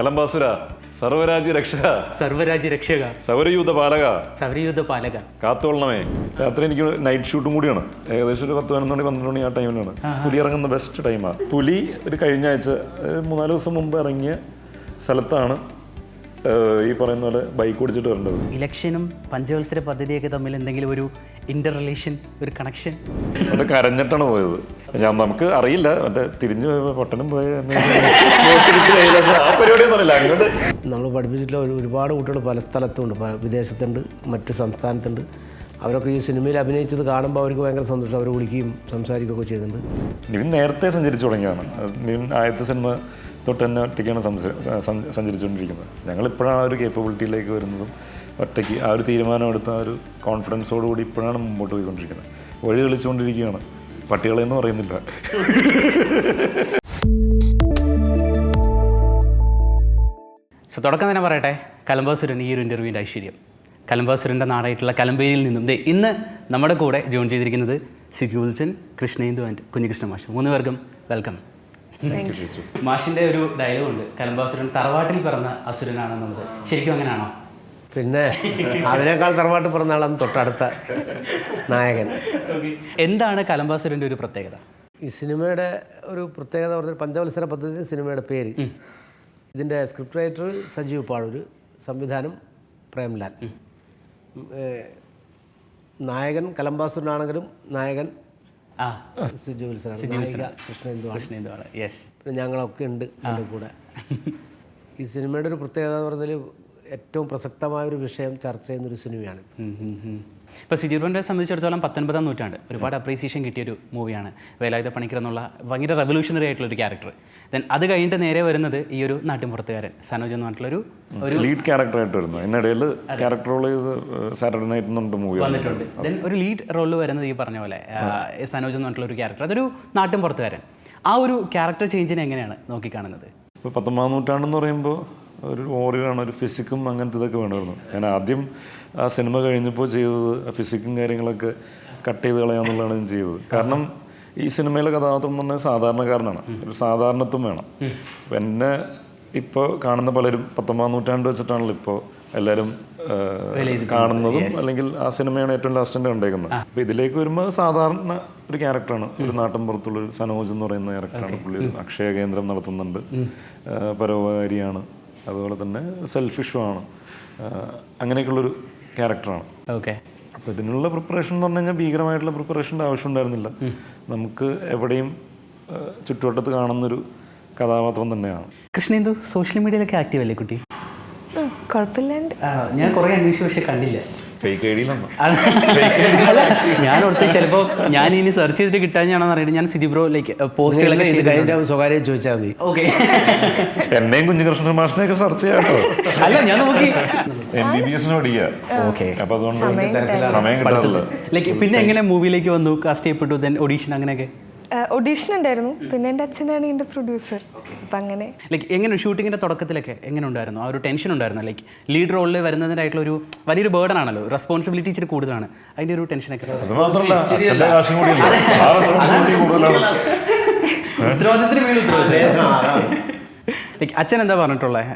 കലംബാസുര സർവരാജ്യ രക്ഷക സർവരാജ്യ രക്ഷക സൗരയൂഥ പാലക. സൗരയൂഥ പാലക. കാത്തോളണമേ രാത്രി എനിക്ക് നൈറ്റ് ഷൂട്ടും കൂടിയാണ്. ഏകദേശം ഒരു പത്ത് പതിനൊന്ന് മണി പന്ത്രണ്ട് മണി ആ ടൈമിലാണ് പുലി ഇറങ്ങുന്ന ബെസ്റ്റ് ടൈമാണ് പുലി ഒരു കഴിഞ്ഞ ആഴ്ച മൂന്നാൽ ദിവസം മുമ്പ് ഇറങ്ങിയ സ്ഥലത്താണ് ഈ പറയുന്ന പോലെ ബൈക്ക് ഓടിച്ചിട്ട് വരേണ്ടത്. ഇലക്ഷനും പഞ്ചവത്സര പദ്ധതിയൊക്കെ തമ്മിൽ എന്തെങ്കിലും ഒരു ഇന്റർ റിലേഷൻ ഒരു കണക്ഷൻ അത് കരഞ്ഞിട്ടാണ് പോയത്. ഞാൻ നമുക്ക് അറിയില്ല. മറ്റേ തിരിഞ്ഞു പൊട്ടനും പോയ ആ പരിപാടിയൊന്നും അറിയില്ല. അങ്ങോട്ട് നമ്മൾ പഠിപ്പിച്ചിട്ടുള്ള ഒരു ഒരുപാട് കുട്ടികൾ പല സ്ഥലത്തുണ്ട്. പല വിദേശത്തുണ്ട് മറ്റ് സംസ്ഥാനത്തുണ്ട്. അവരൊക്കെ ഈ സിനിമയിൽ അഭിനയിച്ചത് കാണുമ്പോൾ അവർക്ക് ഭയങ്കര സന്തോഷം. അവർ വിളിക്കുകയും സംസാരിക്കുകയൊക്കെ ചെയ്യുന്നുണ്ട് നിവിൻ നേരത്തെ സഞ്ചരിച്ചു തുടങ്ങിയതാണ്. നിവിൻ ആദ്യത്തെ സിനിമ തൊട്ട് തന്നെ ഒറ്റയ്ക്കാണ് സഞ്ചരിച്ചുകൊണ്ടിരിക്കുന്നത്. ഞങ്ങൾ ഇപ്പോഴാണ് ആ ഒരു കേപ്പബിലിറ്റിയിലേക്ക് വരുന്നതും ഒറ്റയ്ക്ക് ആ ഒരു തീരുമാനമെടുത്ത ആ ഒരു കോൺഫിഡൻസോടുകൂടി ഇപ്പോഴാണ് മുമ്പോട്ട് പോയിക്കൊണ്ടിരിക്കുന്നത്. വഴി കളിച്ചുകൊണ്ടിരിക്കുകയാണ് പട്ടികളെന്ന് പറയുന്നില്ല. സോ തുടക്കം തന്നെ പറയട്ടെ കലംബാസുരൻ ഈ ഒരു ഇന്റർവ്യൂവിന്റെ ഐശ്വര്യം. കലംബാസുരന്റെ നാടായിട്ടുള്ള കലമ്പേരിയിൽ നിന്നും ദേ ഇന്ന് നമ്മുടെ കൂടെ ജോയിൻ ചെയ്തിരിക്കുന്നത് സിജു വിൽസൺ കൃഷ്ണേന്ദു ആൻഡ് കുഞ്ഞികൃഷ്ണ മാഷ്. മൂന്ന് പേർക്കും വെൽക്കം മാഷിന്റെ ഒരു ഡയലോഗ് ഉണ്ട്. കലംബാസുരൻ തറവാട്ടിൽ പിറന്ന അസുരനാണെന്നുള്ളത്. ശരിക്കും അങ്ങനെയാണോ? പിന്നെ അതിനേക്കാൾ തറവാട്ട് പിറന്നാളാണ് തൊട്ടടുത്ത നായകൻ. എന്താണ് കലംബാസുരന്റെ ഒരു പ്രത്യേകത? ഈ സിനിമയുടെ ഒരു പ്രത്യേകത പറഞ്ഞാൽ പഞ്ചവത്സര പദ്ധതി സിനിമയുടെ പേര്. ഇതിന്റെ സ്ക്രിപ്റ്റ് റൈറ്റർ സജീവ് പാഴൂർ സംവിധാനം പ്രേംലാൽ. നായകൻ കലംബാസുരനാണെങ്കിലും നായകൻ സുജു വിൽസനാണ് കൃഷ്ണേന്ദു യെസ് പിന്നെ ഞങ്ങളൊക്കെ ഉണ്ട് അതിന്റെ കൂടെ. ഈ സിനിമയുടെ ഒരു പ്രത്യേകത എന്ന് പറഞ്ഞാൽ ഏറ്റവും പ്രസക്തമായ ഒരു വിഷയം ചർച്ച ചെയ്യുന്നൊരു സിനിമയാണ്. ഇപ്പോൾ സിജിർബനെ സംബന്ധിച്ചിടത്തോളം പത്തൊൻപതാം നൂറ്റാണ്ട് ഒരുപാട് അപ്രീസിയേഷൻ കിട്ടിയ ഒരു മൂവിയാണ് വേലായുധ പണിക്കർ എന്നുള്ള ഭയങ്കര റെവല്യൂഷണറി ആയിട്ടുള്ള ഒരു ക്യാരക്ടർ ദെൻ അത് കഴിഞ്ഞിട്ട് നേരെ വരുന്നത് ഈ ഒരു നാട്ടിൻപുറത്തുകാരൻ സനോജ് എന്ന് പറഞ്ഞിട്ടുള്ളൊരു ഒരു ലീഡ് ക്യാരക്ടറായിട്ട് വരുന്നു. അതിനിടയിൽ ക്യാരക്ടർ റോൾ ചെയ്ത് സാറ്റർഡേ നൈറ്റ് എന്നുണ്ട് മൂവി വന്നിട്ടുണ്ട്. ദെൻ ഒരു ലീഡ് റോൾ വരുന്നത് ഈ പറഞ്ഞ പോലെ സനോജ് എന്ന് പറഞ്ഞിട്ടുള്ള ഒരു ക്യാരക്ടർ അതൊരു നാട്ടിൻപുറത്തുകാരൻ. ആ ഒരു ക്യാരക്ടർ ചേഞ്ചിനെ എങ്ങനെയാണ് നോക്കിക്കാണുന്നത്? ഇപ്പോൾ പത്തൊമ്പതാം നൂറ്റാണ്ടെന്ന് പറയുമ്പോൾ ഒരു ഓറിയാണ് ഒരു ഫിസിക്കും അങ്ങനത്തെ ഇതൊക്കെ വേണമായിരുന്നു. ഞാൻ ആദ്യം ആ സിനിമ കഴിഞ്ഞപ്പോൾ ചെയ്തത് ഫിസിക്കും കാര്യങ്ങളൊക്കെ കട്ട് ചെയ്ത് കളയാന്നുള്ളതാണ് ഞാൻ ചെയ്തത്. കാരണം ഈ സിനിമയിലെ കഥാപാത്രം എന്ന് പറഞ്ഞാൽ സാധാരണക്കാരനാണ്. ഒരു സാധാരണത്വം വേണം. പിന്നെ എന്നെ ഇപ്പോൾ കാണുന്ന പലരും പത്തൊമ്പതാം നൂറ്റാണ്ട് വെച്ചിട്ടാണല്ലോ ഇപ്പോൾ എല്ലാവരും കാണുന്നതും അല്ലെങ്കിൽ ആ സിനിമയാണ് ഏറ്റവും ലാസ്റ്റ് കണ്ടേക്കുന്നത്. അപ്പോൾ ഇതിലേക്ക് വരുമ്പോൾ സാധാരണ ഒരു ക്യാരക്ടറാണ്. ഒരു നാട്ടിൻ പുറത്തുള്ള ഒരു സനോജ് എന്ന് പറയുന്ന ക്യാരക്ടറാണ് പുള്ളി. അക്ഷയ കേന്ദ്രം നടത്തുന്നുണ്ട്. പരോപകാരിയാണ്. അതുപോലെ തന്നെ സെൽഫിഷുമാണ് അങ്ങനെയൊക്കെയുള്ളൊരു ക്യാരക്ടറാണ് ഓക്കെ അപ്പോൾ ഇതിനുള്ള പ്രിപ്പറേഷൻ എന്ന് പറഞ്ഞു കഴിഞ്ഞാൽ ഭീകരമായിട്ടുള്ള പ്രിപ്പറേഷന്റെ ആവശ്യം ഉണ്ടായിരുന്നില്ല. നമുക്ക് എവിടെയും ചുറ്റുവട്ടത്ത് കാണുന്നൊരു കഥാപാത്രം തന്നെയാണ്. കൃഷ്ണേന്ദു സോഷ്യൽ മീഡിയയിലൊക്കെ ആക്റ്റീവ് അല്ലേ കുട്ടി? ഞാൻ കുറേ അന്വേഷിച്ചു പക്ഷെ കണ്ടില്ല. ഫേക്ക് ഐ ഡിയിലാണ് അല്ല, ഞാൻ ഓർത്ത് ചിലപ്പോൾ ഞാൻ ഇനി സെർച്ച് ചെയ്തിട്ട് കിട്ടാഞ്ഞാണെന്ന് അറിയിട്ട്. ഞാൻ സിറ്റി ബ്രോ ലൈക്ക് പോസ്റ്റുകളൊക്കെ ഇത് സ്വകാര്യം ചോദിച്ചാൽ മതി. ഓക്കെ എന്നെയും കുഞ്ഞുകൃഷ്ണൻ മാഷിനെയൊക്കെ സെർച്ച് ചെയ്യാട്ടോ അല്ല ഞാൻ നോക്കി. എം ബി ബി എസിന് പഠിക്കുക. ഓക്കെ അപ്പൊ അതുകൊണ്ട് സമയം കിട്ടാറില്ല. ലൈക്ക് പിന്നെ എങ്ങനെ മൂവിയിലേക്ക് വന്നു? കാസ്റ്റ് ചെയ്യപ്പെട്ടു ദെൻ ഓഡീഷൻ അങ്ങനെയൊക്കെ? ഓഡീഷൻ ഉണ്ടായിരുന്നു. പിന്നെ എന്റെ അച്ഛനാണ് എന്റെ പ്രൊഡ്യൂസർ അപ്പം അങ്ങനെ. ലൈക്ക് എങ്ങനെ ഷൂട്ടിങ്ങിന്റെ തുടക്കത്തിലൊക്കെ എങ്ങനെ ഉണ്ടായിരുന്നു? ആ ഒരു ടെൻഷൻ ഉണ്ടായിരുന്നു? ലൈക്ക് ലീഡ് റോളിൽ വരുന്നതിനായിട്ടുള്ള ഒരു വലിയൊരു ബേർഡൻ ആണല്ലോ. റെസ്പോൺസിബിലിറ്റി ഇച്ചിരി കൂടുതലാണ്. അതിന്റെ ഒരു ടെൻഷനൊക്കെ ലൈക്ക് അച്ഛൻ എന്താ പറഞ്ഞിട്ടുള്ളത്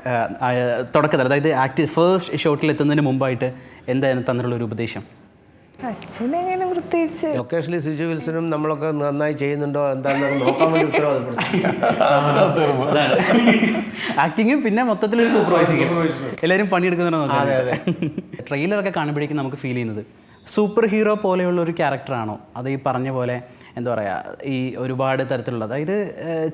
തുടക്കത്തിൽ അതായത് ആക്ട് ഫസ്റ്റ് ഷോട്ടിൽ എത്തുന്നതിന് മുമ്പായിട്ട് എന്തായിരുന്നു തന്നിട്ടുള്ള ഒരു ഉപദേശം? അച്ഛനങ്ങനെ പ്രത്യേകിച്ച് ലൊക്കേഷനിൽ സിജു വിൽസനും നമ്മളൊക്കെ നന്നായി ചെയ്യുന്നുണ്ടോ എന്താണെന്ന് നോക്കാൻ വേണ്ടി ഉത്തരവാദപ്പെടുത്തി ആക്ടിങ്ങും പിന്നെ മൊത്തത്തിൽ ഒരു സൂപ്പർവൈസിങ് എല്ലാവരും പണിയെടുക്കുന്നുണ്ടോ ട്രെയിലറൊക്കെ കാണുമ്പോഴേക്കും നമുക്ക് ഫീൽ ചെയ്യുന്നത്. സൂപ്പർ ഹീറോ പോലെയുള്ള ഒരു ക്യാരക്ടറാണോ അത് ഈ പറഞ്ഞ പോലെ എന്താ പറയുക ഈ ഒരുപാട് തരത്തിലുള്ള അതായത്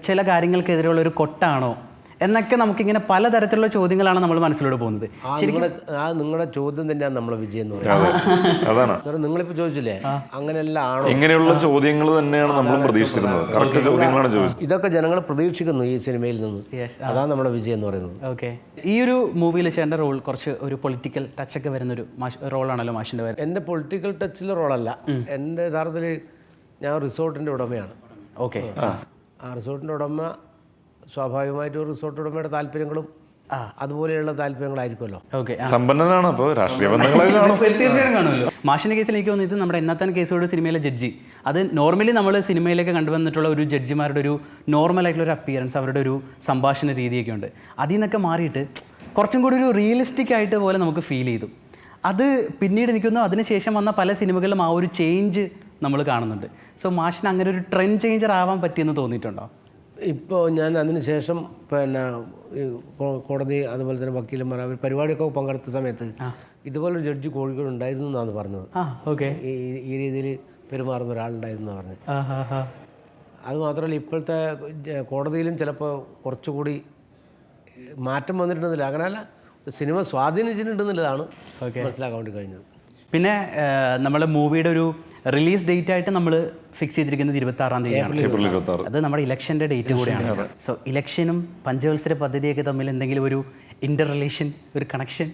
ചില കാര്യങ്ങൾക്കെതിരെയുള്ള ഒരു കൊട്ടാണോ? എന്നൊക്കെ നമുക്കിങ്ങനെ പലതരത്തിലുള്ള ചോദ്യങ്ങളാണ് നമ്മൾ മനസ്സിലൂടെ പോകുന്നത്. ആ നിങ്ങളുടെ ആ നിങ്ങളുടെ ചോദ്യം തന്നെയാണ് നമ്മളെ വിജയം എന്ന് പറയുന്നത്. നിങ്ങളിപ്പോ അതാണ്. അന്നേരം നിങ്ങളിപ്പോൾ ചോദിച്ചില്ലേ അങ്ങനെയല്ല ആണോ? ഇങ്ങനെയുള്ള ചോദ്യങ്ങൾ തന്നെയാണ് നമ്മളും പ്രതീക്ഷിച്ചിരുന്നത്. കറക്റ്റ് ചോദ്യങ്ങളാണ് ചോദിച്ചത്. ഇതൊക്കെ ജനങ്ങൾ പ്രതീക്ഷിക്കുന്നു ഈ സിനിമയിൽ നിന്ന്. അതാണ് നമ്മുടെ വിജയം എന്ന് പറയുന്നത്. ഓക്കെ. ഈ ഒരു മൂവിയിൽ ചേട്ടന്റെ റോൾ കുറച്ച് ഒരു പൊളിറ്റിക്കൽ ടച്ച് ഒക്കെ വരുന്ന ഒരു റോളാണല്ലോ മാഷിന്റെ പേര് എന്റെ പൊളിറ്റിക്കൽ ടച്ചിലെ റോളല്ല എന്റെ യഥാർത്ഥത്തിൽ ഞാൻ റിസോർട്ടിന്റെ ഉടമയാണ്. ഓക്കെ. ആ റിസോർട്ടിന്റെ ഉടമ സ്വാഭാവികമായിട്ടും ഒരു റിസോർട്ട് ഉടമയുടെ താല്പര്യങ്ങളും അതുപോലെയുള്ള താല്പര്യങ്ങളായിരിക്കുമല്ലോ. ഓക്കെ സമ്പന്നനാണ് അപ്പോൾ രാഷ്ട്രീയ തീർച്ചയായിട്ടും കാണുമല്ലോ. മാഷിന്റെ കേസിൽ എനിക്ക് തോന്നുന്നു ഇത് നമ്മുടെ എന്നത്താൻ കേസോട് സിനിമയിലെ ജഡ്ജി അത് നോർമലി നമ്മൾ സിനിമയിലേക്ക് കണ്ടുവന്നിട്ടുള്ള ഒരു ജഡ്ജിമാരുടെ ഒരു നോർമൽ ആയിട്ടുള്ള ഒരു അപ്പിയറൻസ് അവരുടെ ഒരു സംഭാഷണ രീതിയൊക്കെ ഉണ്ട്. അതിൽ നിന്നൊക്കെ മാറിയിട്ട് കുറച്ചും കൂടി ഒരു റിയലിസ്റ്റിക് ആയിട്ട് പോലെ നമുക്ക് ഫീൽ ചെയ്തു. അത് പിന്നീട് എനിക്കൊന്നും അതിനുശേഷം വന്ന പല സിനിമകളിലും ആ ഒരു ചേഞ്ച് നമ്മൾ കാണുന്നുണ്ട്. സോ മാഷിന് അങ്ങനെ ഒരു ട്രെൻഡ് ചേഞ്ചർ ആവാൻ പറ്റിയെന്ന് തോന്നിയിട്ടുണ്ടോ? ഇപ്പോൾ ഞാൻ അതിന് ശേഷം പിന്നെ കോടതി അതുപോലെ തന്നെ വക്കീലന്മാർ അവർ പരിപാടിയൊക്കെ പങ്കെടുത്ത സമയത്ത് ഇതുപോലൊരു ജഡ്ജി കോഴിക്കോട് ഉണ്ടായിരുന്നു എന്നാണ് പറഞ്ഞത്. ഓക്കെ. ഈ ഈ രീതിയിൽ പെരുമാറുന്ന ഒരാളുണ്ടായിരുന്നു എന്നാണ് പറഞ്ഞത്. ആ ഹാ ഹാ അത് മാത്രമല്ല ഇപ്പോഴത്തെ കോടതിയിലും ചിലപ്പോൾ കുറച്ചുകൂടി മാറ്റം വന്നിട്ടുണ്ടെന്നില്ല. അങ്ങനെയല്ല സിനിമ സ്വാധീനിച്ചിട്ടുണ്ടെന്നുള്ളതാണ് മനസ്സിലാക്കാൻ വേണ്ടി കഴിഞ്ഞത്. പിന്നെ നമ്മൾ മൂവിയുടെ ഒരു റിലീസ് ഡേറ്റ് ആയിട്ട് നമ്മൾ ഫിക്സ് ചെയ്തിരിക്കുന്നത് ഇരുപത്തി ആറാം തീയതിയാണ് അത് നമ്മുടെ ഇലക്ഷന്റെ ഡേറ്റ് കൂടിയാണ്. സോ ഇലക്ഷനും പഞ്ചവത്സര പദ്ധതിയൊക്കെ തമ്മിൽ എന്തെങ്കിലും ഒരു ഇന്റർ റിലേഷൻ ഒരു കണക്ഷൻ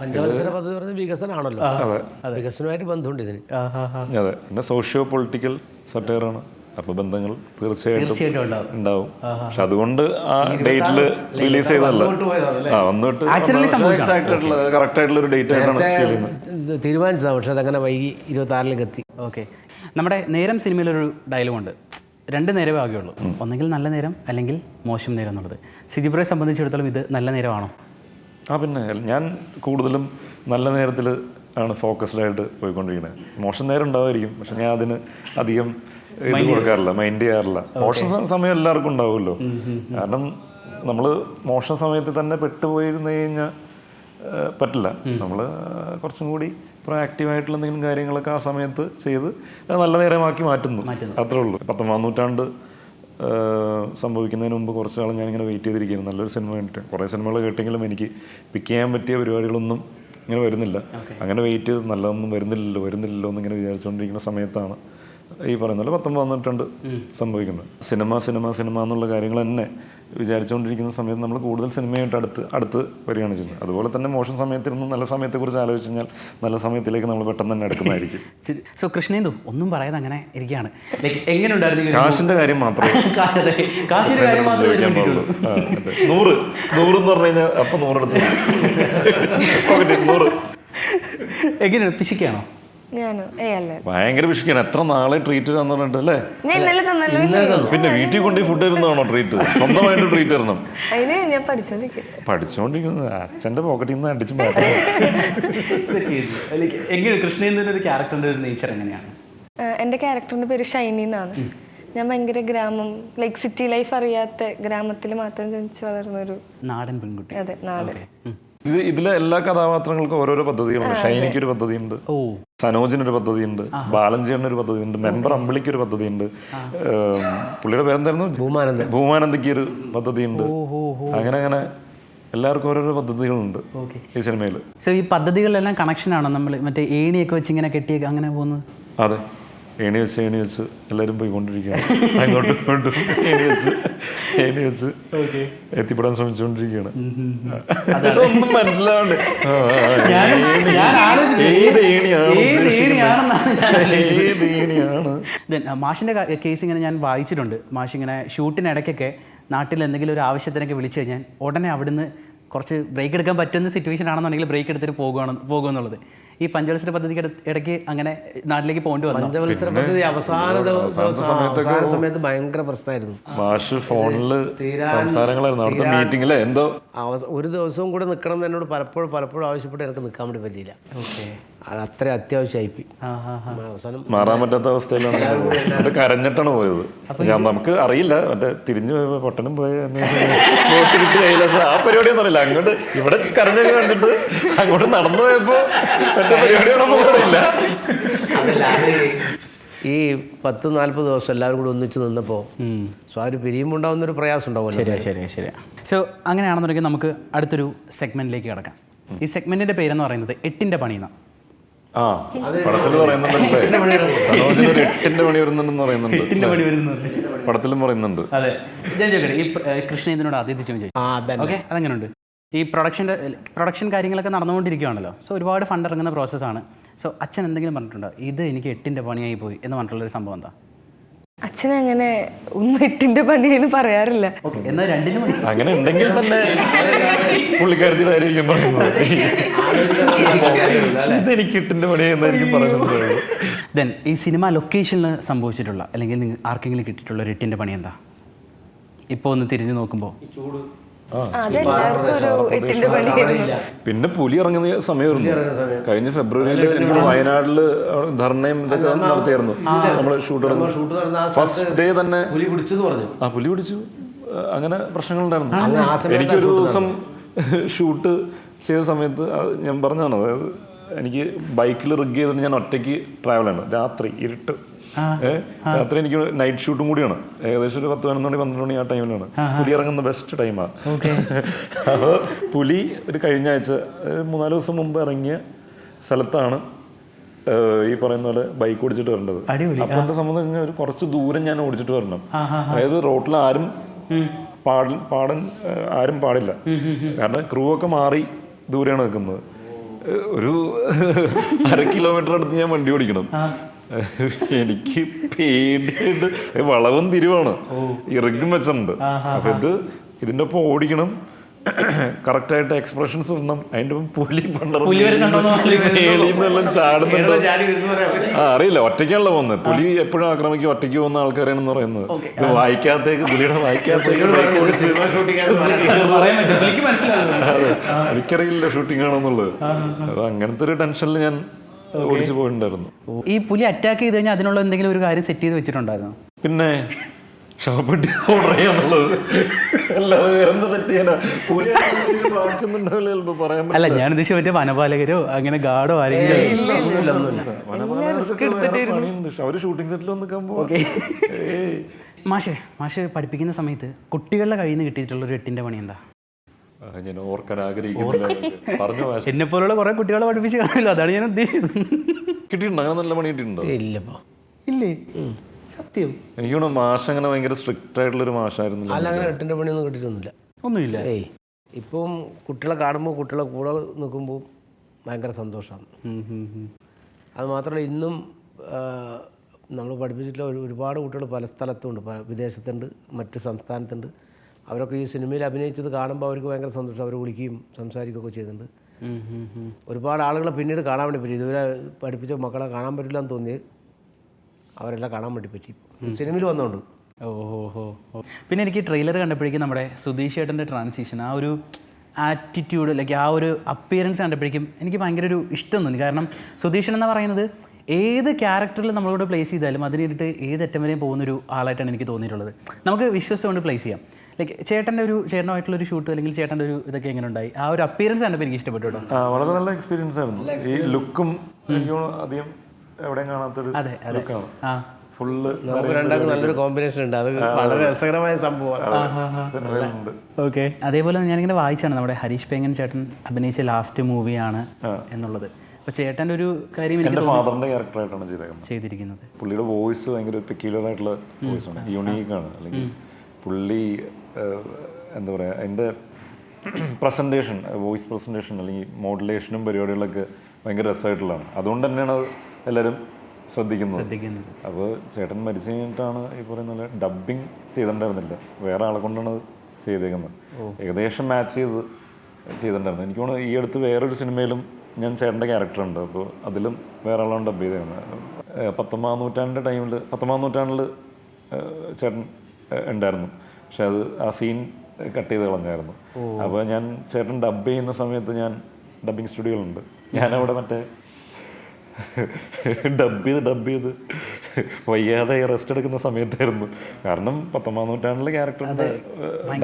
പഞ്ചവത്സര പദ്ധതി പറഞ്ഞ വികസനമാണല്ലോ വികസനമായിട്ട് ബന്ധമുണ്ട് ഇതിന്. അതെ. പിന്നെ സോഷ്യോ പൊളിറ്റിക്കൽ സട്ടയറാണ് അപ്പൊ ബന്ധങ്ങൾ തീർച്ചയായിട്ടും തീർച്ചയായിട്ടും ഉണ്ടാവും. ഉണ്ടാവും. പക്ഷെ അതുകൊണ്ട് ആ ഡേറ്റിൽ റിലീസ് ചെയ്തതല്ല. ആ വന്നിട്ട് കറക്റ്റ് ആയിട്ടുള്ള ഒരു ഡേറ്റ് ആയിട്ടാണ് തീരുമാനിച്ചതാണ്. പക്ഷെ അതങ്ങനെ വൈകി ഇരുപത്തി ആറിലേക്ക് എത്തി. ഓക്കെ. നമ്മുടെ നേരം സിനിമയിലൊരു ഡയലോഗ് ഉണ്ട് രണ്ട് നേരമേ ആകുകയുള്ളൂ. ഒന്നെങ്കിൽ നല്ല നേരം അല്ലെങ്കിൽ മോശം നേരം എന്നുള്ളത്. സിജിബ്രയെ സംബന്ധിച്ചിടത്തോളം ഇത് നല്ല നേരമാണോ? ആ പിന്നെ ഞാൻ കൂടുതലും നല്ല നേരത്തിൽ ആണ് ഫോക്കസ്ഡ് ആയിട്ട് പോയിക്കൊണ്ടിരിക്കുന്നത്. മോശം നേരം ഉണ്ടാവുമായിരിക്കും പക്ഷെ ഞാൻ അതിന് അധികം ഇത് കൊടുക്കാറില്ല മൈൻഡ് ചെയ്യാറില്ല. മോശം സമയം എല്ലാവർക്കും ഉണ്ടാവുമല്ലോ. കാരണം നമ്മൾ മോശം സമയത്ത് തന്നെ പെട്ടുപോയിരുന്നു കഴിഞ്ഞാൽ പറ്റില്ല. നമ്മൾ കുറച്ചും കൂടി പ്രൊയാക്റ്റീവ് ആയിട്ടുള്ള എന്തെങ്കിലും കാര്യങ്ങളൊക്കെ ആ സമയത്ത് ചെയ്ത് നല്ല നേരമാക്കി മാറ്റുന്നു. അത്രേ ഉള്ളൂ. പത്തൊമ്പതാം നൂറ്റാണ്ട് സംഭവിക്കുന്നതിന് മുമ്പ് കുറച്ച് കാലം ഞാനിങ്ങനെ വെയിറ്റ് ചെയ്തിരിക്കുന്നു. നല്ലൊരു സിനിമ കണ്ടിട്ട്. കുറേ സിനിമകൾ കേട്ടെങ്കിലും എനിക്ക് പിക്ക് ചെയ്യാൻ പറ്റിയ പരിപാടികളൊന്നും ഇങ്ങനെ വരുന്നില്ല. അങ്ങനെ വെയിറ്റ് ചെയ്ത് നല്ലതൊന്നും വരുന്നില്ലല്ലോ വരുന്നില്ലല്ലോ എന്നിങ്ങനെ വിചാരിച്ചുകൊണ്ടിരിക്കുന്ന സമയത്താണ് ഈ പറയുന്നത് പത്തൊമ്പത് വന്നിട്ടുണ്ട് സംഭവിക്കുന്നത്. സിനിമ സിനിമ സിനിമ എന്നുള്ള കാര്യങ്ങൾ തന്നെ വിചാരിച്ചുകൊണ്ടിരിക്കുന്ന സമയത്ത് നമ്മൾ കൂടുതൽ സിനിമയായിട്ട് അടുത്ത് അടുത്ത് വരികയാണ് ചെയ്യുന്നത്. അതുപോലെ തന്നെ മോശം സമയത്തിരുന്ന് നല്ല സമയത്തെക്കുറിച്ച് ആലോചിച്ച് കഴിഞ്ഞാൽ നല്ല സമയത്തിലേക്ക് നമ്മൾ പെട്ടെന്ന് തന്നെ എടുക്കുന്നതായിരിക്കും സോ കൃഷ്ണേന്ദു ഒന്നും പറയാതെ അങ്ങനെ ഇരിക്കുകയാണ്. എങ്ങനെ ഉണ്ടായിരുന്നു കാശിന്റെ കാര്യം മാത്രമേ കാശിന്റെ കാര്യം മാത്രമേ. നൂറ് നൂറ് എന്ന് പറഞ്ഞു കഴിഞ്ഞാൽ അപ്പൊ നൂറെടുത്ത്. നൂറ്. എങ്ങനെയാണ് പിശിക്കാണോ ഭയങ്കര വിഷിക്കാണ് എത്ര നാളെ ട്രീറ്റ് പറഞ്ഞിട്ട് അല്ലേ ഞാൻ ഇന്നലെ തന്നല്ലോ. പിന്നെ വീട്ടിൽ കൊണ്ട് ഫുഡ് തരുന്നതാണോ ട്രീറ്റ് സ്വന്തമായിട്ട് ട്രീറ്റ് തരണം. പഠിച്ചോണ്ടിരിക്കുന്നത് അച്ഛന്റെ പോക്കറ്റിൽ നിന്ന് അടിച്ചു എന്റെ ലൈക്ക് എങ്ങനെ കൃഷ്ണേന്ദുവിന്റെ ഒരു ക്യാരക്ടറിന്റെ ഒരു നേച്ചർ എങ്ങനെയാണ്? എന്റെ ക്യാരക്ടറിന്റെ പേര് ഷൈനി എന്നാണ്. ഞാൻ ഭയങ്കര ഗ്രാമം ലൈക്ക് സിറ്റി ലൈഫ് അറിയാത്ത ഗ്രാമത്തിൽ മാത്രം ജനിച്ചു വളർന്ന ഒരു നാടൻ പെൺകുട്ടി. അതെ നാടൻ. ഇത് ഇതിലെ എല്ലാ കഥാപാത്രങ്ങൾക്കും ഓരോരോ പദ്ധതികളുണ്ട്. ഷൈനിക്ക് ഒരു പദ്ധതിയുണ്ട്. ഓ. സനോജിനൊരു പദ്ധതിയുണ്ട് ഒരു പദ്ധതിയുണ്ട് മെമ്പർ അമ്പിളിക്ക് ഒരു പദ്ധതിയുണ്ട്. ഉണ്ട് പുള്ളിയുടെ പേരെന്തായിരുന്നു? ഭൂമാനന്ദ ഭൂമാനന്ദയ്ക്ക് ഒരു പദ്ധതിയുണ്ട് അങ്ങനെ അങ്ങനെ എല്ലാവർക്കും ഓരോരോ പദ്ധതികളുണ്ട് ഈ സിനിമയിൽ സോ ഈ പദ്ധതികളിലെല്ലാം കണക്ഷൻ ആണോ നമ്മൾ മറ്റേ ഏണിയൊക്കെ വെച്ച് ഇങ്ങനെ കെട്ടിയൊക്കെ അങ്ങനെ പോകുന്നത്? അതെ. ഏണി വെച്ച് ഏണി വെച്ച് എല്ലാവരും പോയിക്കൊണ്ടിരിക്കുകയാണ്. അങ്ങോട്ടും ഇങ്ങോട്ടും ഏണി വെച്ച് ഏണി വെച്ച് എത്തിപ്പെടാൻ ശ്രമിച്ചുകൊണ്ടിരിക്കുകയാണ്. അതൊന്നും മനസ്സിലാവണ്ട്? ഏത് ഏണിയാണ് മാഷിന്റെ കേസ് ഇങ്ങനെ ഞാൻ വായിച്ചിട്ടുണ്ട്. മാഷ് ഇങ്ങനെ ഷൂട്ടിനിടയ്ക്കൊക്കെ നാട്ടിൽ എന്തെങ്കിലും ഒരു ആവശ്യത്തിനൊക്കെ വിളിച്ചു കഴിഞ്ഞാൽ ഉടനെ അവിടുന്ന് കുറച്ച് ബ്രേക്ക് എടുക്കാൻ പറ്റുന്ന സിറ്റുവേഷൻ ആണെന്നുണ്ടെങ്കിൽ ബ്രേക്ക് എടുത്തിട്ട് പോകുകയാണ് പോകുമെന്നുള്ളത് ഈ പഞ്ചവത്സര പദ്ധതിക്ക് ഇട- ഇടയ്ക്ക് അങ്ങനെ നാട്ടിലേക്ക് പോകേണ്ടി വന്നു? പഞ്ചവത്സര പദ്ധതി അവസാന അവസാന സമയത്ത് ഭയങ്കര പ്രശ്നമായിരുന്നു. മാഷ് ഫോണിൽ സംസാരങ്ങളായിരുന്നു. അവിടുത്തെ മീറ്റിംഗിലെ എന്തോ അവസ- ഒരു ദിവസവും കൂടെ നിൽക്കണം എന്ന് എന്നോട് പലപ്പോഴും പലപ്പോഴും ആവശ്യപ്പെട്ട് എനിക്ക് നിൽക്കാൻ വേണ്ടി പറ്റിയില്ല. ഓക്കെ. അത് അത്ര അത്യാവശ്യമായിപ്പോയി ആ അവസാനം മാറാൻ പറ്റാത്ത അവസ്ഥയിലാണ്. കരഞ്ഞിട്ടാണ് പോയത്. ഞാൻ നമുക്ക് അറിയില്ല. മറ്റേ തിരിഞ്ഞു പോയപ്പോ പൊട്ടനും പോയ ആ പരിപാടിയൊന്നും അറിയില്ല. അങ്ങോട്ട് ഇവിടെ കരഞ്ഞൊക്കെ കണ്ടിട്ട് അങ്ങോട്ട് നടന്നു പോയപ്പോ മറ്റേ പരിപാടിയാണൊന്നും അറിയില്ല. അതല്ല അത് ഈ പത്ത് നാൽപ്പത് ദിവസം എല്ലാവരും കൂടി ഒന്നിച്ച് നിന്നപ്പോൾ സ്വാരി പിരിയുമ്പോൾ ഉണ്ടാകുന്നൊരു പ്രയാസം ഉണ്ടാവുമല്ലോ ശരി ശരി ശരി സോ അങ്ങനെയാണെന്നുണ്ടെങ്കിൽ നമുക്ക് അടുത്തൊരു സെഗ്മെന്റിലേക്ക് കിടക്കാം. ഈ സെഗ്മെന്റിന്റെ പേരെന്ന് പറയുന്നത് എട്ടിന്റെ പണി എന്നാണ് ആ പടത്തിൽ ഒരു എട്ടിന്റെ മണി വരുന്നുണ്ടെന്ന് പറയുന്നുണ്ട് പണി പടത്തിലും പറയുന്നുണ്ട്. അതെ. ഞാൻ ചോദിക്കട്ടെ ഈ കൃഷ്ണ ആദ്യം ചോദിച്ചു. ഓക്കെ അതെങ്ങനെയുണ്ട് ഈ പ്രൊഡക്ഷന്റെ പ്രൊഡക്ഷൻ കാര്യങ്ങളൊക്കെ നടന്നുകൊണ്ടിരിക്കുകയാണല്ലോ. സോ ഒരുപാട് ഫണ്ട് ഇറങ്ങുന്ന പ്രോസസ്സാണ് സോ അച്ഛൻ എന്തെങ്കിലും പറഞ്ഞിട്ടുണ്ടോ? ഇത് എനിക്ക് എട്ടിന്റെ പണിയായി പോയി എന്ന് പറഞ്ഞിട്ടുള്ളൊരു സംഭവം എന്താ? അച്ഛൻ അങ്ങനെ ഒന്നും എട്ടിന്റെ പണി എന്ന് പറയാറില്ല. ഓക്കെ എന്നാൽ രണ്ടിന് മണി അങ്ങനെ ഉണ്ടെങ്കിൽ തന്നെ പുള്ളിക്കാരത്തിൽ ആയിരിക്കും പറയുന്നത്. ഇതെനിക്ക് പണി എന്നായിരിക്കും പറയുന്നത്. ദെൻ ഈ സിനിമ ലൊക്കേഷനിൽ സംഭവിച്ചിട്ടുള്ള അല്ലെങ്കിൽ ആർക്കെങ്കിലും കിട്ടിയിട്ടുള്ള ഒരു എട്ടിന്റെ പണി എന്താ? ഇപ്പോൾ ഒന്ന് തിരിഞ്ഞു നോക്കുമ്പോൾ പിന്നെ പുലി ഇറങ്ങുന്ന സമയമായിരുന്നു. കഴിഞ്ഞ ഫെബ്രുവരിയിൽ എനിക്ക് വയനാട്ടിൽ ധർണയും ഇതൊക്കെ നടത്തിയായിരുന്നു. നമ്മൾ ഷൂട്ട് ഫസ്റ്റ് ഡേ തന്നെ പുലി പിടിച്ചെന്ന് പറഞ്ഞു. ആ പുലി പിടിച്ചു. അങ്ങനെ പ്രശ്നങ്ങൾ ഉണ്ടായിരുന്നു പ്രശ്നങ്ങളുണ്ടായിരുന്നു എനിക്കൊരു ദിവസം ഷൂട്ട് ചെയ്ത സമയത്ത് ഞാൻ പറഞ്ഞതാണ് അതായത് എനിക്ക് ബൈക്കിൽ റിഗ് ചെയ്തിട്ട് ഞാൻ ഒറ്റയ്ക്ക് ട്രാവൽ ചെയ്യണം. രാത്രി ഇരുട്ട്. രാത്രി എനിക്ക് നൈറ്റ് ഷൂട്ടും കൂടിയാണ്. ഏകദേശം ഒരു പത്ത് പതിനൊന്ന് മണി പന്ത്രണ്ട് മണി ആ ടൈമിലാണ് പുലി ഇറങ്ങുന്ന ബെസ്റ്റ് ടൈമാണ് അപ്പോൾ പുലി ഒരു കഴിഞ്ഞ ആഴ്ച മൂന്നാൽ ദിവസം മുമ്പ് ഇറങ്ങിയ സ്ഥലത്താണ് ഈ പറയുന്ന പോലെ ബൈക്ക് ഓടിച്ചിട്ട് വരേണ്ടത്. അപ്പൊ എന്നെ സംബന്ധിച്ച് കഴിഞ്ഞാൽ ഒരു കുറച്ച് ദൂരം ഞാൻ ഓടിച്ചിട്ട് വരണം. അതായത് റോട്ടിൽ ആരും പാട പാടൻ ആരും പാടില്ല. കാരണം ക്രൂ ഒക്കെ മാറി ദൂരെയാണ് നിൽക്കുന്നത്. ഒരു അര കിലോമീറ്റർ അടുത്ത് ഞാൻ വണ്ടി ഓടിക്കണം. എനിക്ക് പേടിയായിട്ട് വളവും തിരിവാണ്. ഇറങ്ങും വെച്ചിട്ടുണ്ട്. അപ്പൊ ഇത് ഇതിന്റെ ഒപ്പം ഓടിക്കണം. കറക്റ്റായിട്ട് എക്സ്പ്രഷൻസ് ഇടണം. അതിന്റെ ഒപ്പം പുലി പണ്ടെല്ലാം ചാടുന്നുണ്ട്. ആ അറിയില്ല. ഒറ്റയ്ക്കാണല്ലോ പോകുന്നത്. പുലി എപ്പോഴും ആക്രമിക്കും. ഒറ്റയ്ക്ക് പോകുന്ന ആൾക്കാരാണെന്ന് പറയുന്നത്. ഇത് വായിക്കാത്തേക്ക് പുലിയുടെ വായിക്കാത്തേക്ക് എനിക്കറിയില്ല ഷൂട്ടിംഗ് ആണെന്നുള്ളത്. അപ്പൊ അങ്ങനത്തെ ഒരു ടെൻഷനിൽ ഞാൻ ഓടിച്ചു പോയിട്ടുണ്ടായിരുന്നു. ഈ പുലി അറ്റാക്ക് ചെയ്ത് കഴിഞ്ഞാൽ അതിനുള്ള എന്തെങ്കിലും ഒരു കാര്യം സെറ്റ് ചെയ്ത് വെച്ചിട്ടുണ്ടായിരുന്നു? പിന്നെ ഷോപ്പെട്ടി ഓർഡർ ചെയ്യാന്നുള്ളത് അല്ലാതെ വേറെന്ത് സെറ്റ് ചെയ്യാനാ? പുലി ബാക്കുന്നുണ്ടാവില്ല ചിലപ്പോ പറയാൻ അല്ല ഞാൻ ഉദ്ദേശിച്ച മറ്റേ വനപാലകരോ അങ്ങനെ ഗാർഡോ ആരെങ്കിലും അവർ ഷൂട്ടിംഗ് സെറ്റിൽ വന്ന് നിൽക്കാൻ മാഷേ മാഷ് പഠിപ്പിക്കുന്ന സമയത്ത് കുട്ടികളുടെ കയ്യിൽ നിന്ന് കിട്ടിയിട്ടുള്ള ഒരു എട്ടിന്റെ പണി എന്താ? ഞാൻ ഓർക്കാൻ ആഗ്രഹിക്കുന്നില്ല പറഞ്ഞു എന്നെ പോലുള്ള കുറേ കുട്ടികളെ പഠിപ്പിച്ച് കാണില്ല അതാണ് ഞാൻ ഉദ്ദേശിച്ചത്. കിട്ടിയിട്ടുണ്ടോ? അങ്ങനെ നല്ല പണി കിട്ടിയിട്ടുണ്ടോ? ഇല്ലപ്പോ. ഇല്ലേ? സത്യം. എനിക്ക് തോന്നുന്നു മാഷ് അങ്ങനെ ഭയങ്കര സ്ട്രിക്റ്റ് ആയിട്ടുള്ള ഒരു മാഷായിരുന്നില്ല അല്ല അങ്ങനെ എട്ടിന്റെ പണിയൊന്നും കിട്ടിയിട്ടൊന്നുമില്ല. ഒന്നുമില്ല. ഏയ് ഇപ്പം കുട്ടികളെ കാണുമ്പോൾ കുട്ടികളെ കൂടെ നിൽക്കുമ്പോൾ ഭയങ്കര സന്തോഷമാണ്. അത് മാത്രമല്ല ഇന്നും നമ്മൾ പഠിപ്പിച്ചിട്ടുള്ള ഒരുപാട് കുട്ടികൾ പല സ്ഥലത്തുണ്ട്. പല വിദേശത്തുണ്ട് മറ്റ് സംസ്ഥാനത്തുണ്ട്. അവരൊക്കെ ഈ സിനിമയിൽ അഭിനയിച്ചത് കാണുമ്പോൾ അവർക്ക് ഭയങ്കര സന്തോഷം. അവർ വിളിക്കുകയും സംസാരിക്കുകയൊക്കെ ചെയ്യുന്നുണ്ട്. ഒരുപാട് ആളുകളെ പിന്നീട് കാണാൻ വേണ്ടി പറ്റി. ഇതുവരെ പഠിപ്പിച്ച മക്കളെ കാണാൻ പറ്റില്ല എന്ന് തോന്നി അവരെല്ലാം കാണാൻ വേണ്ടി പറ്റി. സിനിമയിൽ വന്നോണ്ട്. ഓ ഹോ ഹോ ഹോ. പിന്നെ എനിക്ക് ട്രെയിലർ കണ്ടപ്പോഴേക്കും നമ്മുടെ സുധീഷ് ഏട്ടന്റെ ട്രാൻസിഷൻ ആ ഒരു ആറ്റിറ്റ്യൂഡ് അല്ലെങ്കിൽ ആ ഒരു അപ്പിയറൻസ് കണ്ടപ്പോഴേക്കും എനിക്ക് ഭയങ്കര ഒരു ഇഷ്ടം തോന്നി. കാരണം സുധീഷൻ എന്ന് പറയുന്നത്? ഏത് ക്യാരക്ടറിൽ നമ്മളോട് പ്ലേസ് ചെയ്താലും അതിനിട്ട് ഏത് അറ്റം വരെയും പോകുന്നൊരു ആളായിട്ടാണ് എനിക്ക് തോന്നിയിട്ടുള്ളത്. നമുക്ക് വിശ്വസിച്ചുകൊണ്ട് പ്ലേസ് ചെയ്യാം. ലൈക്ക് ചേട്ടന്റെ ഒരു ചേട്ടനുമായിട്ടുള്ള ഒരു ഷൂട്ട് അല്ലെങ്കിൽ ചേട്ടന്റെ ഒരു ഇതൊക്കെ എങ്ങനെ ഉണ്ടായി ആ ഒരു അപ്പിയറൻസ് ആണ് എനിക്ക് ഇഷ്ടപ്പെട്ടു കേട്ടോ. വളരെ നല്ല എക്സ്പീരിയൻസ് ആയിരുന്നു. ഈ ലുക്കും അധികം എവിടെയും കാണാത്തൊരു ലുക്കാണ് ആ. ഫുള്ള് നമുക്ക് രണ്ടാൾക്കും നല്ലൊരു കോമ്പിനേഷൻ ഉണ്ട്. അത് വളരെ രസകരമായ സംഭവമാണ്. സിനിമയിലുണ്ട്. ഓക്കെ. അതേപോലെ ഞാനിങ്ങനെ വായിച്ചാണ് നമ്മുടെ ഹരീഷ് പേങ്ങൻ ചേട്ടൻ അഭിനയിച്ച ലാസ്റ്റ് മൂവിയാണ് എന്നുള്ളത്. അപ്പോൾ ചേട്ടന്റെ ഒരു കാര്യം എനിക്ക് ഫാദറിന്റെ ക്യാരക്ടറായിട്ടാണ് ചെയ്തേക്കുന്നത്. ചെയ്തിരിക്കുന്നത്. പുള്ളിയുടെ വോയിസ് ഭയങ്കര പെക്യുലർ ആയിട്ടുള്ള വോയിസ് ആണ്. അല്ലെങ്കിൽ പുള്ളി എന്താ പറയുക എന്റെ പ്രസന്റേഷൻ വോയിസ് പ്രസന്റേഷൻ അല്ലെങ്കിൽ മോഡുലേഷനും പരിപാടികളൊക്കെ ഭയങ്കര രസമായിട്ടുള്ളതാണ്. അതുകൊണ്ട് തന്നെയാണ് എല്ലാവരും ശ്രദ്ധിക്കുന്നത്. അപ്പോൾ ചേട്ടൻ മരിച്ചു കഴിഞ്ഞിട്ടാണ് ഈ പറയുന്ന ഡബിങ് ചെയ്തിട്ടുണ്ടായിരുന്നില്ല. വേറെ ആളെ കൊണ്ടാണ് അത് ചെയ്തേക്കുന്നത്. ഏകദേശം മാച്ച് ചെയ്ത് ചെയ്തിട്ടുണ്ടായിരുന്നു. എനിക്ക് തോന്നുന്നു ഈ അടുത്ത് വേറൊരു സിനിമയിലും ഞാൻ ചേട്ടന്റെ ക്യാരക്ടറുണ്ട് അപ്പോൾ അതിലും വേറെ ആളാണ് ഡബ് ചെയ്തേക്കുന്നത്. പത്തൊമ്പത് നൂറ്റാണ്ടിന്റെ ടൈമിൽ പത്തൊമ്പതാം നൂറ്റാണ്ടിൽ ചേട്ടൻ ഉണ്ടായിരുന്നു. പക്ഷെ അത് ആ സീൻ കട്ട് ചെയ്ത് കളഞ്ഞായിരുന്നു. അപ്പോൾ ഞാൻ ചേട്ടൻ ഡബ് ചെയ്യുന്ന സമയത്ത് ഞാൻ ഡബിങ് സ്റ്റുഡിയോയിലുണ്ട്. ഞാനവിടെ മറ്റേ ഡബ് ചെയ്ത് ഡബ് ചെയ്ത് വയ്യാതെ റെസ്റ്റ് എടുക്കുന്ന സമയത്തായിരുന്നു. കാരണം പത്തൊമ്പതാം നൂറ്റാണ്ടിലെ ക്യാരക്ടറിന്റെ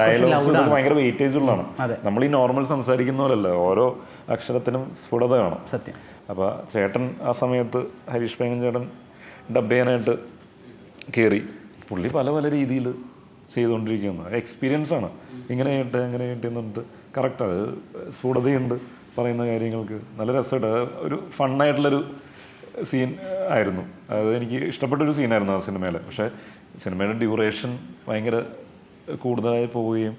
ഡയലോഗ്സ് ഭയങ്കര വെയിറ്റേജ് ഉള്ളതാണ്. നമ്മൾ ഈ നോർമൽ സംസാരിക്കുന്ന പോലല്ല ഓരോ അക്ഷരത്തിനും സ്ഫുടത കാണും സത്യം. അപ്പോൾ ചേട്ടൻ ആ സമയത്ത് ഹരീഷ് പേങ്ങൻ ചേട്ടൻ ഡബ് ചെയ്യാനായിട്ട് കയറി പുള്ളി പല പല രീതിയിൽ ചെയ്തുകൊണ്ടിരിക്കുന്നു. എക്സ്പീരിയൻസ് ആണ്. ഇങ്ങനെ ചെയ്യട്ടെ അങ്ങനെ ചെയ്യട്ടെ എന്ന് പറഞ്ഞിട്ട് കറക്റ്റ് അത് സ്ഫുടതയുണ്ട് പറയുന്ന കാര്യങ്ങൾക്ക്. നല്ല രസമായിട്ട്. ഒരു ഫണ്ണായിട്ടുള്ളൊരു സീൻ ആയിരുന്നു. അത് എനിക്ക് ഇഷ്ടപ്പെട്ടൊരു സീനായിരുന്നു ആ സിനിമയിലെ. പക്ഷേ സിനിമയുടെ ഡ്യൂറേഷൻ ഭയങ്കര കൂടുതലായി പോവുകയും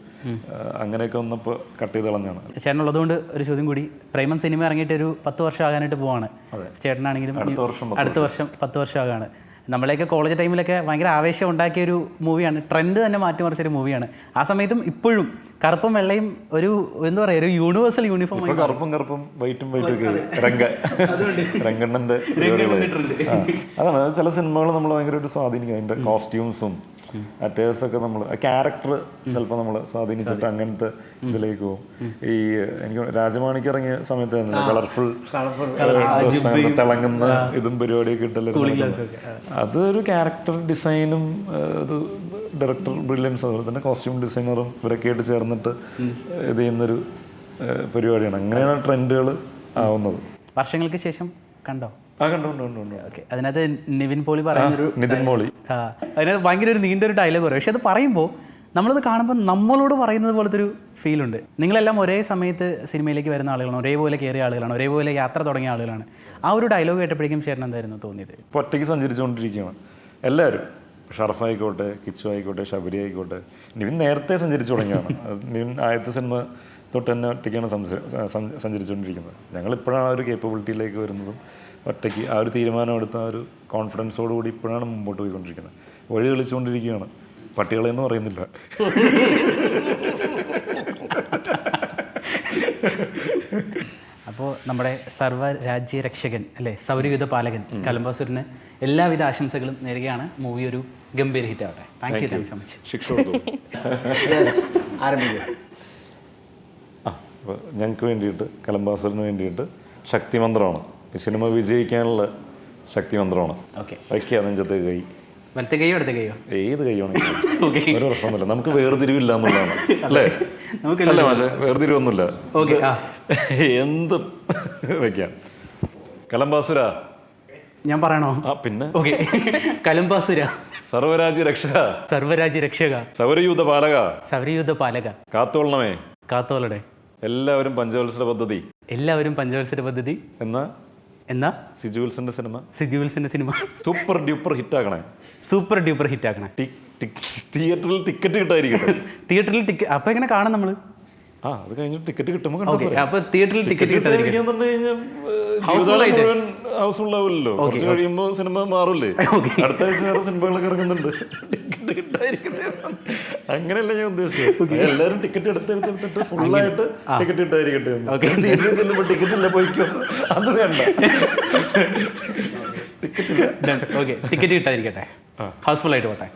അങ്ങനെയൊക്കെ വന്നപ്പോൾ കട്ട് ചെയ്ത് കളഞ്ഞാണ് ചേട്ടനുള്ളതുകൊണ്ട് ഒരു ചോദ്യം കൂടി. പ്രേമം സിനിമ ഇറങ്ങിയിട്ട് ഒരു പത്ത് വർഷം ആകാനായിട്ട് പോവാണ്. ചേട്ടനാണെങ്കിലും അടുത്ത വർഷം അടുത്ത വർഷം പത്ത് വർഷം ആകാണ്. നമ്മളെയൊക്കെ കോളേജ് ടൈമിലൊക്കെ ഭയങ്കര ആവേശം ഉണ്ടാക്കിയ ഒരു മൂവിയാണ് ട്രെൻഡ് തന്നെ മാറ്റിമറിച്ചൊരു മൂവിയാണ് ആ സമയത്തും ഇപ്പോഴും കറുപ്പും വെള്ളയും ഒരു എന്താ പറയുക ഒരു യൂണിവേഴ്സൽ യൂണിഫോം കറുപ്പും കറുപ്പും വൈറ്റും വൈറ്റും ഒക്കെ രംഗണ്ണന്റെ അതാണ് ചില സിനിമകൾ നമ്മൾ ഭയങ്കരമായിട്ട് സ്വാധീനിക്കും. അതിന്റെ കോസ്റ്റ്യൂംസും അറ്റേഴ്സ് ഒക്കെ നമ്മൾ ക്യാരക്ടർ ചിലപ്പോൾ നമ്മൾ സ്വാധീനിച്ചിട്ട് അങ്ങനത്തെ ഇതിലേക്ക് പോകും. ഈ എനിക്ക് രാജമാണിക്ക് ഇറങ്ങിയ സമയത്ത് കളർഫുൾ തിളങ്ങുന്ന ഇതും പരിപാടിയൊക്കെ ഇട്ടല്ലോ അതൊരു ക്യാരക്ടർ ഡിസൈനും അത് ഡയറക്ടർ ബ്രില്യൻസ് അതുപോലെ തന്നെ കോസ്റ്റ്യൂം ഡിസൈനറും ഇവരൊക്കെ ആയിട്ട് ചേർന്നിട്ട് ഇത് ചെയ്യുന്നൊരു പരിപാടിയാണ്. അങ്ങനെയാണ് ട്രെൻഡുകൾ ആവുന്നത്. വർഷങ്ങൾക്ക് ശേഷം കണ്ടോ? ആ കണ്ടു കണ്ടു കണ്ടു കണ്ടു. ഓക്കെ. അതിനകത്ത് നിവിൻ പോളി പറയുന്നൊരു നിതിൻ അതിനകത്ത് ഭയങ്കര ഒരു നീണ്ട ഒരു ഡയലോഗ് പറയും. പക്ഷെ അത് പറയുമ്പോൾ നമ്മളത് കാണുമ്പോൾ നമ്മളോട് പറയുന്നത് പോലത്തെ ഒരു ഫീലുണ്ട് നിങ്ങളെല്ലാം ഒരേ സമയത്ത് സിനിമയിലേക്ക് വരുന്ന ആളുകളാണ് ഒരേപോലെ കയറിയ ആളുകളാണ് ഒരേപോലെ യാത്ര തുടങ്ങിയ ആളുകളാണ്. ആ ഒരു ഡയലോഗ് കേട്ടപ്പോഴേക്കും ചേട്ടൻ എന്തായിരുന്നു തോന്നിയത്? ഒറ്റയ്ക്ക് സഞ്ചരിച്ചുകൊണ്ടിരിക്കുകയാണ്. എല്ലാവരും. ഷർഫായിക്കോട്ടെ കിച്ചു ആയിക്കോട്ടെ ശബരി ആയിക്കോട്ടെ. നിവിൻ നേരത്തെ സഞ്ചരിച്ചു തുടങ്ങിയാണ് നിവിൻ ആദ്യത്തെ സിനിമ തൊട്ട് തന്നെ ഒറ്റയ്ക്കാണ് സഞ്ചരിച്ചുകൊണ്ടിരിക്കുന്നത്. ഞങ്ങൾ ഇപ്പോഴാണ് ആ ഒരു കേപ്പബിലിറ്റിയിലേക്ക് വരുന്നതും ഒറ്റയ്ക്ക് ആ ഒരു തീരുമാനം എടുത്ത ആ ഒരു കോൺഫിഡൻസോടുകൂടി ഇപ്പോഴാണ് മുമ്പോട്ട് പോയിക്കൊണ്ടിരിക്കുന്നത്. വഴി കളിച്ചുകൊണ്ടിരിക്കുകയാണ് പട്ടികളെന്ന് പറയുന്നില്ല അപ്പോൾ നമ്മുടെ സർവ രാജ്യരക്ഷകൻ അല്ലേ? സൗരയുധ പാലകൻ കലംബാസുരന് എല്ലാവിധ ആശംസകളും നേരുകയാണ്. മൂവി ഒരു ഗംഭീര ഹിറ്റ് ആവട്ടെ. Thank you thank you so much ശിക്ഷ ഞങ്ങൾക്ക് വേണ്ടിയിട്ട് കലംബാസുരന് വേണ്ടിയിട്ട് ശക്തിമന്ത്രമാണ്. ഈ സിനിമ വിജയിക്കാനുള്ള ശക്തിമന്ത്രമാണ്. ഓക്കെ വയ്ക്കുക നെഞ്ചത്തേക്ക് കൈ. വലത്തെ കൈയോ ഇടത്തെ കൈയോ? ഏത് കൈയാണെങ്കിലും ഓക്കെ ഒരു പ്രശ്നമൊന്നുമില്ല നമുക്ക് വേർതിരിവില്ല എന്നുള്ളതാണ്. അല്ലേ? അല്ലേ പക്ഷേ വേർതിരിവൊന്നുമില്ല. എന്ത് വയ്ക്കാം കലംബാസുര? ഞാൻ പറയണോ? ആ പിന്നെ? ഓക്കെ കലംബാസുര. സർവരാജ്യ രക്ഷക? സർവരാജ്യ രക്ഷക. സൗരയൂഥ പാലക? സൗരയൂഥ പാലക. കാത്തോളണമേ? കാത്തോളടെ. എല്ലാവരും പഞ്ചവത്സര പദ്ധതി. എല്ലാവരും പഞ്ചവത്സര പദ്ധതി. എന്ന എന്നാ സിജുവിൽസിന്റെ സിനിമ. സിജുവിൽസിന്റെ സിനിമ. സൂപ്പർ ഡ്യൂപ്പർ ഹിറ്റ് ആക്കണേ സൂപ്പർ ഡ്യൂപ്പർ ഹിറ്റ് ആക്കണേ തിയേറ്ററിൽ ടിക്കറ്റ് കിട്ടായിരിക്കും തിയേറ്ററിൽ ടിക്കറ്റ് അപ്പൊ എങ്ങനെ കാണാം നമ്മൾ? ആ അത് കഴിഞ്ഞ് ടിക്കറ്റ് കിട്ടുമ്പോൾ അപ്പൊ തിയേറ്ററിൽ ടിക്കറ്റ് കിട്ടാതിരിക്കും. ഹൗസ്ഫുൾ ആവില്ലല്ലോ കുറച്ച് കഴിയുമ്പോൾ സിനിമ മാറില്ലേ അടുത്ത ആഴ്ച വേറെ സിനിമകളൊക്കെ ഇറങ്ങുന്നുണ്ട്. ടിക്കറ്റ് കിട്ടാതിരിക്കട്ടെ അങ്ങനെയല്ല ഞാൻ ഉദ്ദേശിച്ചത്. എല്ലാവരും ടിക്കറ്റ് എടുത്തെടുത്തെടുത്തിട്ട് ഫുള്ളായിട്ട് ടിക്കറ്റ് കിട്ടാതിരിക്കട്ടെ തിയേറ്ററിൽ ചെല്ലുമ്പോൾ ടിക്കറ്റ് ഇല്ല പോയിക്കോ. അത് വേണ്ട. ടിക്കറ്റ് ഇല്ല. ഓക്കെ ടിക്കറ്റ് കിട്ടാതിരിക്കട്ടെ ഹൗസ്ഫുൾ ആയിട്ട് പോട്ടെ.